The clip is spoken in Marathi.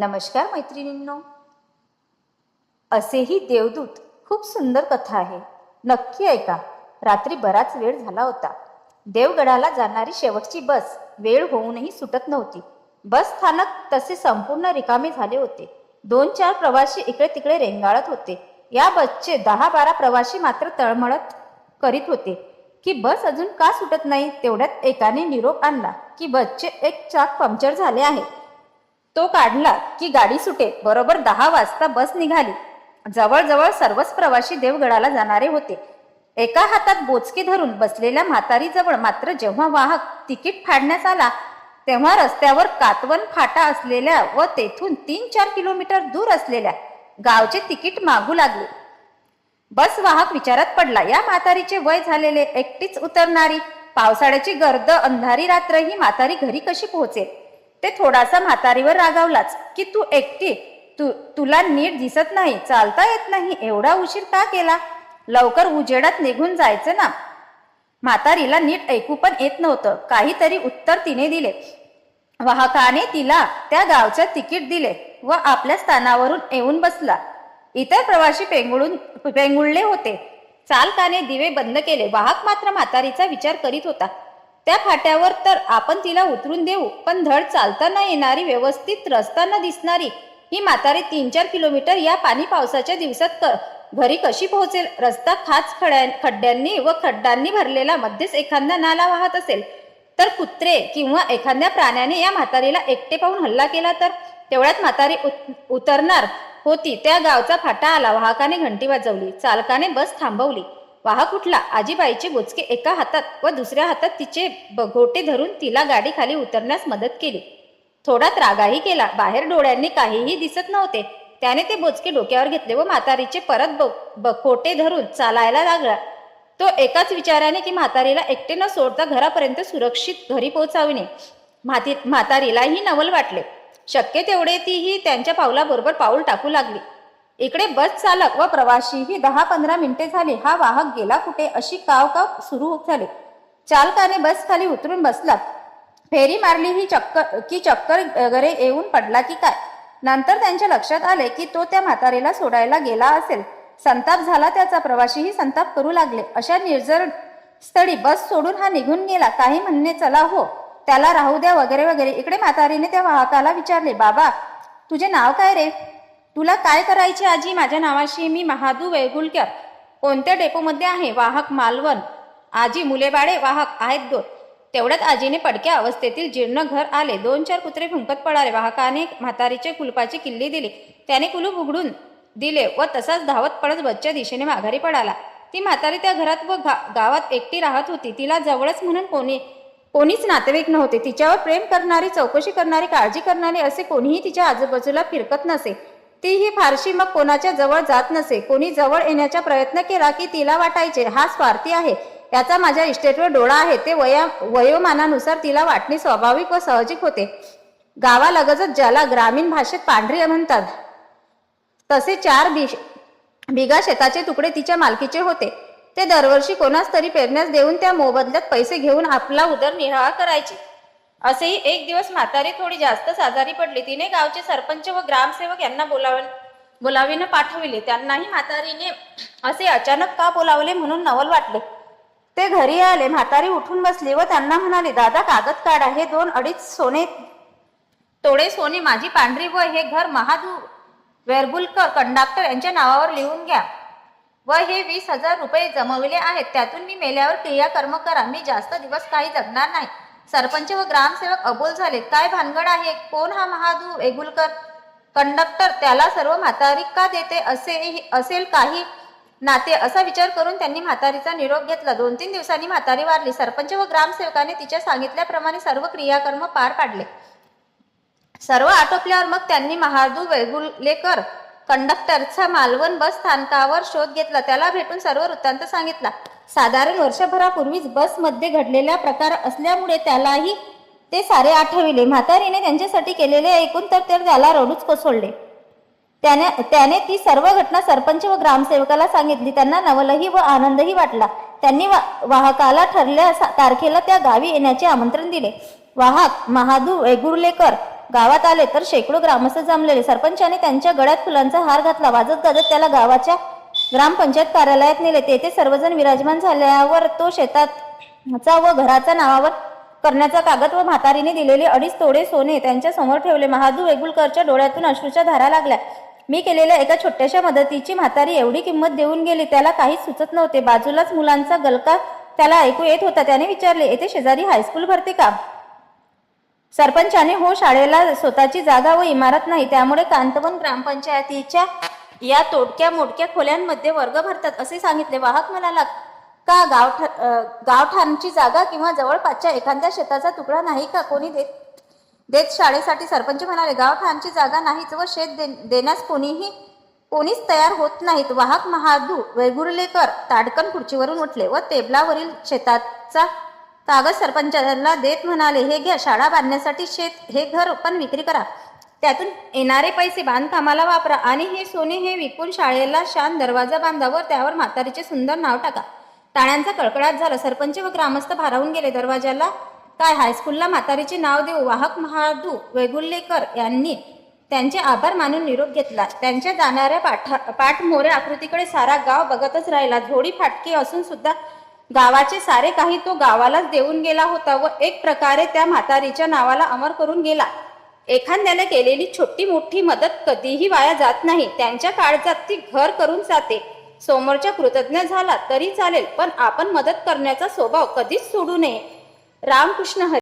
नमस्कार मैत्रिणींनो. असेही देवदूत खूप सुंदर कथा आहे. नक्की ऐका. रात्री बराच वेळ झाला होता. देवगडाला जाणारी शेवटची बस वेळ होऊनही सुटत नव्हती. बस स्थानक तसे संपूर्ण रिकामे झाले होते. दोन चार प्रवासी इकडे तिकडे रेंगाळत होते. या बसचे दहा बारा प्रवासी मात्र तळमळत करीत होते. की बस अजून का सुटत नाही तेवढ्यात एकाने निरोप आणला की बसचे एक चाक पंक्चर झाले आहे. तो काढला की गाडी सुटे. बरोबर दहा वाजता बस निघाली. जवळजवळ सर्वच प्रवासी देवगडाला जाणारे होते. एका हातात बोचके धरून बसलेल्या म्हातारीजवळ मात्र जेव्हा वाहक तिकीट फाडण्यास आला तेव्हा रस्त्यावर कातवन फाटा असलेल्या व तेथून तीन चार किलोमीटर दूर असलेल्या गावचे तिकीट मागू लागले. बस वाहक विचारात पडला या म्हातारीचे वय झालेले एकटीच उतरणारी. पावसाळ्याची गर्द अंधारी रात्र ही म्हातारी घरी कशी पोहोचेल? ते थोडासा म्हातारीवर रागावलाच की तू एकटी? तू तुला नीट दिसत नाही चालता येत नाही एवढा उशीर का केला? लवकर उजेडात निघून जायचं ना. म्हातारीला नीट ऐकू पण येत नव्हतं काहीतरी उत्तर तिने दिले. वाहकाने तिला त्या गावचे तिकीट दिले व आपल्या स्थानावरून येऊन बसला. इतर प्रवासी पेंगुळून पेंगुळले होते. चालकाने दिवे बंद केले. वाहक मात्र म्हातारीचा विचार करीत होता. त्या फाट्यावर तर आपण तिला उतरून देऊ पण धड चालता न येणारी व्यवस्थित रस्ता न दिसणारी ही म्हातारी तीन चार किलोमीटर या पाणी पावसाच्या दिवसात क- घरी कशी पोहोचेल? रस्ता खाच खड्या खड्ड्यांनी व खड्ड्यांनी भरलेला मध्येच एखादा नाला वाहत असेल. तर कुत्रे किंवा एखाद्या प्राण्याने या म्हातारीला एकटे पाहून हल्ला केला तर? तेवढ्यात म्हातारी उत- उतरणार होती. त्या गावचा फाटा आला वाहकाने घंटी वाजवली चालकाने बस थांबवली. वाहक उठला आजीबाईचे बोचके एका हातात व दुसऱ्या हातात तिचे बघोटे धरून तिला गाडी खाली उतरण्यास मदत केली. थोडा त्रागाही केला. बाहेर डोळ्यांनी काहीही दिसत नव्हते. त्याने ते बोचके डोक्यावर घेतले व म्हातारीचे परत ब- बखोटे धरून चालायला लागला. तो एकाच विचाराने की म्हातारीला एकटे न सोडता घरापर्यंत सुरक्षित घरी पोहोचविणे. म्हाती म्हातारीलाही नवल वाटले. शक्य तेवढे तीही त्यांच्या पावलाबरोबर पाऊल टाकू लागली. इकडे बस चालक व प्रवाशी ही दहा पंधरा मिनिटे झाली. हा वाहक गेला कुठे? अशी काव काव सुरू झाली. चालकाने बस खाली उतरून बसला फेरी मारली ही चक्कर की चक्कर वगैरे येऊन पडला की काय? नंतर त्यांच्या लक्षात आले की तो त्या म्हातारीला सोडायला गेला असेल. संताप झाला त्याचा. प्रवाशीही संताप करू लागले. अशा निर्जर स्थळी बस सोडून हा निघून गेला. काही म्हणणे चला हो. त्याला राहू द्या वगैरे वगैरे. इकडे म्हातारीने त्या वाहकाला विचारले बाबा तुझे नाव काय रे? तुला काय करायचे आजी? माझ्या नावाशी मी महादू वेगुलकर. कोणत्या डेपोमध्ये आहे? वाहक मालवण. आजी मुलेबाळे वाहक आहेत दोन. तेवढ्यात आजीने पडक्या अवस्थेतील जीर्ण घर आले. दोन चार कुत्रे फुंकत पडाले वाहकाने म्हातारीचे कुलपाची किल्ली दिली. त्याने कुलूप उघडून दिले व तसाच धावत पडत बच्च्या दिशेने माघारी पडाला ती म्हातारी त्या घरात व गा- गावात एकटी राहत होती. तिला जवळच म्हणून कोणी कोणीच नातेवाईक नव्हते. तिच्यावर प्रेम करणारी चौकशी करणारी काळजी करणारी असे कोणीही तिच्या आजूबाजूला फिरकत नसे. ती ही फारशी मग कोणाच्या जवळ जात नसे. कोणी जवळ येण्याचा प्रयत्न केला की तिला वाटायचे हा स्वार्थी आहे. याचा माझ्या इस्टेटवर डोळा आहे. ते वया वयोमानानुसार तिला वाटणे स्वाभाविक व साहजिक होते. गावालगतच ज्याला ग्रामीण भाषेत पांढरी म्हणतात तसे चार बिश बिगा शेताचे तुकडे तिच्या मालकीचे होते. ते दरवर्षी कोणास तरी पेरण्यास देऊन त्या मोबदल्यात पैसे घेऊन आपला उदरनिर्वाह करायचे. असेही एक दिवस म्हातारी थोडी जास्तच आजारी पडली. तिने गावचे सरपंच व ग्रामसेवक यांना बोलाव बोलावीनं पाठविले. त्यांनाही म्हातारीने असे अचानक का बोलावले म्हणून नवल वाटले. ते घरी आले. म्हातारी उठून बसली व त्यांना म्हणाले दादा कागद काढा. हे दोन अडीच सोने तोडे सोने माझी पांढरी व हे घर महादू वेरबुलकर कंडक्टर यांच्या नावावर लिहून घ्या व हे वीस हजार रुपये जमवले आहेत. त्यातून मी मेल्यावर क्रियाकर्म करा. मी जास्त दिवस काही जगणार नाही. सरपंच व ग्रामसेवक अबोल झाले. काय भानगड आहे? कोण हा महादू वेगुलकर कंडक्टर? त्याला सर्व म्हातारी का देते? असे असेल काही नाते असा विचार करून त्यांनी म्हातारीचा निरोप घेतला. दोन तीन दिवसांनी म्हातारी वारली. सरपंच व ग्रामसेवकाने तिच्या सांगितल्याप्रमाणे सर्व क्रियाकर्म पार पाडले. सर्व आटोपल्यावर मग त्यांनी महादू वेगुलेकर कंडक्टरचा मालवण बस स्थानकावर शोध घेतला. त्याला भेटून सर्व वृत्तांत सांगितला. साधारण वर्षभरापूर्वीच बसमध्ये घडलेला प्रकार असल्यामुळे त्यालाही ते सारे आठविले. म्हातारीने त्यांच्यासाठी केलेले ऐकून तर ते त्याला रडूच कोसळले. त्याने त्याने ती सर्व घटना सरपंच व ग्रामसेवकाला सांगितली. त्यांना नवलही व आनंदही वाटला. त्यांनी वा- वाहकाला ठरल्या तारखेला त्या गावी येण्याचे आमंत्रण दिले. वाहक महादू वेगुर्लेकर गावात आले तर शेकडो ग्रामस्थ जमलेले. सरपंचाने त्यांच्या गळ्यात फुलांचा हार घातला. वाजत गाजत त्याला गावाच्या ग्रामपंचायत कार्यालयात नेले. तेथे सर्वजण विराजमान झाल्यावर तो शेताचा व घराचा नावावर करण्याचा कागद व म्हातारीने दिलेले अडीच तोडे सोने त्यांच्यासमोर ठेवले. महादू वेगुलकरच्या डोळ्यातून अश्रूच्या धारा लागल्या. मी केलेल्या एका छोट्याशा मदतीची म्हातारी एवढी किंमत देऊन गेली त्याला काहीच सुचत नव्हते. बाजूलाच मुलांचा गलका त्याला ऐकू येत होता. त्याने विचारले येथे शेजारी हायस्कूल भरते का? सरपंचाने हो शाळेला स्वतःची जागा व इमारत नाही. त्यामुळे कांतवन ग्रामपंचायतीच्या या तोडक्या मोडक्या खोल्यांमध्ये वर्ग भरतात असे सांगितले. वाहक म्हणाला का गावठा गावठाणची जागा किंवा जवळपासच्या एखाद्या शेताचा तुकडा नाही का? कोणी देत देत शाळेसाठी सरपंच म्हणाले गावठाणची जागा नाहीच व शेत दे, देण्यास कोणीही कोणीच तयार होत नाहीत. वाहक महादू वेगुर्लेकर ताडकन खुर्चीवरून उठले व टेबलावरील शेताचा कागद सरपंचाला देत म्हणाले हे घ्या शाळा बांधण्यासाठी शेत हे घर पण विक्री करा. त्यातून येणारे पैसे बांधकामाला वापरा आणि हे सोने हे विकून शाळेला शान दरवाजा बांधा व त्यावर म्हातारीचे सुंदर नाव टाका. टाळ्यांचा कळकळाट झाला. सरपंच व ग्रामस्थ भारावून गेले. दरवाजाला काय? हायस्कूलला म्हातारीचे नाव देऊ? वाहक महादू वेगुल्लेकर यांनी त्यांचे आभार मानून निरोप घेतला. त्यांच्या जाणाऱ्या पाठा पाठमोऱ्या आकृतीकडे सारा गाव बघतच राहिला. झोडी फाटकी असून सुद्धा गावाचे सारे काही तो गावालाच देऊन गेला होता व एक प्रकारे त्या म्हातारीच्या नावाला अमर करून गेला. एखाद्याला केलेली छोटी मोठी मदत कधीही वाया जात नाही. त्यांच्या काळजात ती घर करून जाते. समोरच्या कृतज्ञ झाला तरी चालेल पण आपण मदत करण्याचा स्वभाव कधीच सोडू नये. रामकृष्ण हरी